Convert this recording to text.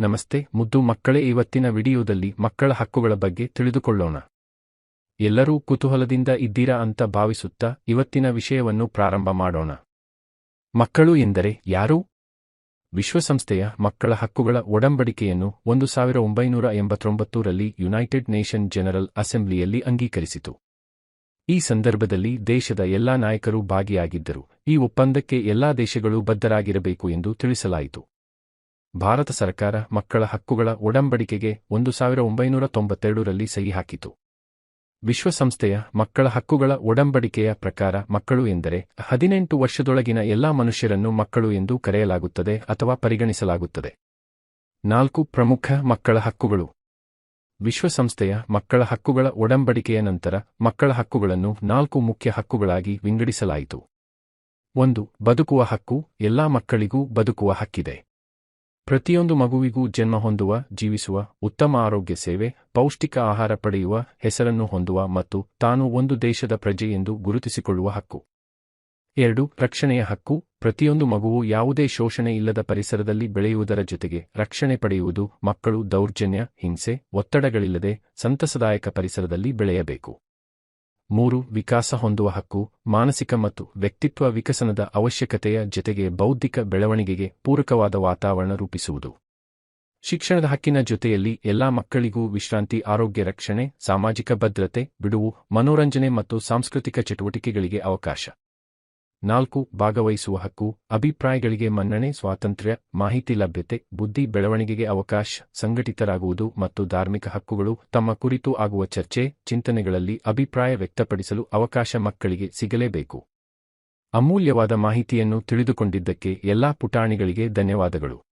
ನಮಸ್ತೆ, ಮುದ್ದು ಮಕ್ಕಳೇ, ಇವತ್ತಿನ ವಿಡಿಯೋದಲ್ಲಿ ಮಕ್ಕಳ ಹಕ್ಕುಗಳ ಬಗ್ಗೆ ತಿಳಿದುಕೊಳ್ಳೋಣ. ಎಲ್ಲರೂ ಕುತೂಹಲದಿಂದ ಇದ್ದೀರಾ ಅಂತ ಭಾವಿಸುತ್ತಾ ಇವತ್ತಿನ ವಿಷಯವನ್ನು ಪ್ರಾರಂಭ ಮಾಡೋಣ. ಮಕ್ಕಳು ಎಂದರೆ ಯಾರು? ವಿಶ್ವಸಂಸ್ಥೆಯ ಮಕ್ಕಳ ಹಕ್ಕುಗಳ ಒಡಂಬಡಿಕೆಯನ್ನು ಒಂದು ಸಾವಿರ ಒಂಬೈನೂರ ಎಂಬತ್ತೊಂಬತ್ತರಲ್ಲಿ ಯುನೈಟೆಡ್ ನೇಷನ್ ಜನರಲ್ ಅಸೆಂಬ್ಲಿಯಲ್ಲಿ ಅಂಗೀಕರಿಸಿತು. ಈ ಸಂದರ್ಭದಲ್ಲಿ ದೇಶದ ಎಲ್ಲಾ ನಾಯಕರು ಭಾಗಿಯಾಗಿದ್ದರು. ಈ ಒಪ್ಪಂದಕ್ಕೆ ಎಲ್ಲಾ ದೇಶಗಳು ಬದ್ಧರಾಗಿರಬೇಕು ಎಂದು ತಿಳಿಸಲಾಯಿತು. ಭಾರತ ಸರ್ಕಾರ ಮಕ್ಕಳ ಹಕ್ಕುಗಳ ಒಡಂಬಡಿಕೆಗೆ ಒಂದು ಸಾವಿರ ಒಂಬೈನೂರ ತೊಂಬತ್ತೆರಡರಲ್ಲಿ ಸಹಿ ಹಾಕಿತು. ವಿಶ್ವಸಂಸ್ಥೆಯ ಮಕ್ಕಳ ಹಕ್ಕುಗಳ ಒಡಂಬಡಿಕೆಯ ಪ್ರಕಾರ ಮಕ್ಕಳು ಎಂದರೆ ಹದಿನೆಂಟು ವರ್ಷದೊಳಗಿನ ಎಲ್ಲಾ ಮನುಷ್ಯರನ್ನು ಮಕ್ಕಳು ಎಂದು ಕರೆಯಲಾಗುತ್ತದೆ ಅಥವಾ ಪರಿಗಣಿಸಲಾಗುತ್ತದೆ. ನಾಲ್ಕು ಪ್ರಮುಖ ಮಕ್ಕಳ ಹಕ್ಕುಗಳು. ವಿಶ್ವಸಂಸ್ಥೆಯ ಮಕ್ಕಳ ಹಕ್ಕುಗಳ ಒಡಂಬಡಿಕೆಯ ನಂತರ ಮಕ್ಕಳ ಹಕ್ಕುಗಳನ್ನು ನಾಲ್ಕು ಮುಖ್ಯ ಹಕ್ಕುಗಳಾಗಿ ವಿಂಗಡಿಸಲಾಯಿತು. ಒಂದು, ಬದುಕುವ ಹಕ್ಕು. ಎಲ್ಲಾ ಮಕ್ಕಳಿಗೂ ಬದುಕುವ ಹಕ್ಕಿದೆ. ಪ್ರತಿಯೊಂದು ಮಗುವಿಗೂ ಜನ್ಮ ಹೊಂದುವ, ಜೀವಿಸುವ, ಉತ್ತಮ ಆರೋಗ್ಯ ಸೇವೆ, ಪೌಷ್ಟಿಕ ಆಹಾರ ಪಡೆಯುವ ಹೆಸರನ್ನು ಹೊಂದುವ ಮತ್ತು ತಾನು ಒಂದು ದೇಶದ ಪ್ರಜೆ ಎಂದು ಗುರುತಿಸಿಕೊಳ್ಳುವ ಹಕ್ಕು. ಎರಡು, ರಕ್ಷಣೆಯ ಹಕ್ಕು. ಪ್ರತಿಯೊಂದು ಮಗುವು ಯಾವುದೇ ಶೋಷಣೆ ಇಲ್ಲದ ಪರಿಸರದಲ್ಲಿ ಬೆಳೆಯುವುದರ ಜೊತೆಗೆ ರಕ್ಷಣೆ ಪಡೆಯುವುದು ಮಕ್ಕಳು ದೌರ್ಜನ್ಯ, ಹಿಂಸೆ, ಒತ್ತಡಗಳಿಲ್ಲದೆ ಸಂತಸದಾಯಕ ಪರಿಸರದಲ್ಲಿ ಬೆಳೆಯಬೇಕು. ಮೂರು, ವಿಕಾಸ ಹೊಂದುವ ಹಕ್ಕು, ಮಾನಸಿಕ ಮತ್ತು ವ್ಯಕ್ತಿತ್ವ ವಿಕಸನದ ಅವಶ್ಯಕತೆಯ ಜೊತೆಗೆ ಬೌದ್ಧಿಕ ಬೆಳವಣಿಗೆಗೆ ಪೂರಕವಾದ ವಾತಾವರಣ ರೂಪಿಸುವುದು. ಶಿಕ್ಷಣದ ಹಕ್ಕಿನ ಜೊತೆಯಲ್ಲಿ ಎಲ್ಲಾ ಮಕ್ಕಳಿಗೂ ವಿಶ್ರಾಂತಿ, ಆರೋಗ್ಯ ರಕ್ಷಣೆ, ಸಾಮಾಜಿಕ ಭದ್ರತೆ, ಬಿಡುವು, ಮನೋರಂಜನೆ ಮತ್ತು ಸಾಂಸ್ಕೃತಿಕ ಚಟುವಟಿಕೆಗಳಿಗೆ ಅವಕಾಶ. ನಾಲ್ಕು, ಭಾಗವಹಿಸುವ ಹಕ್ಕು, ಅಭಿಪ್ರಾಯಗಳಿಗೆ ಮನ್ನಣೆ, ಸ್ವಾತಂತ್ರ್ಯ, ಮಾಹಿತಿ ಲಭ್ಯತೆ, ಬುದ್ಧಿ, ಬೆಳವಣಿಗೆಗೆ ಅವಕಾಶ, ಸಂಘಟಿತರಾಗುವುದು ಮತ್ತು ಧಾರ್ಮಿಕ ಹಕ್ಕುಗಳು ತಮ್ಮ ಕುರಿತು ಆಗುವ ಚರ್ಚೆ, ಚಿಂತನೆಗಳಲ್ಲಿ ಅಭಿಪ್ರಾಯ ವ್ಯಕ್ತಪಡಿಸಲು ಅವಕಾಶ ಮಕ್ಕಳಿಗೆ ಸಿಗಲೇಬೇಕು. ಅಮೂಲ್ಯವಾದ ಮಾಹಿತಿಯನ್ನು ತಿಳಿದುಕೊಂಡಿದ್ದಕ್ಕೆ ಎಲ್ಲಾ ಪುಟಾಣಿಗಳಿಗೆ ಧನ್ಯವಾದಗಳು.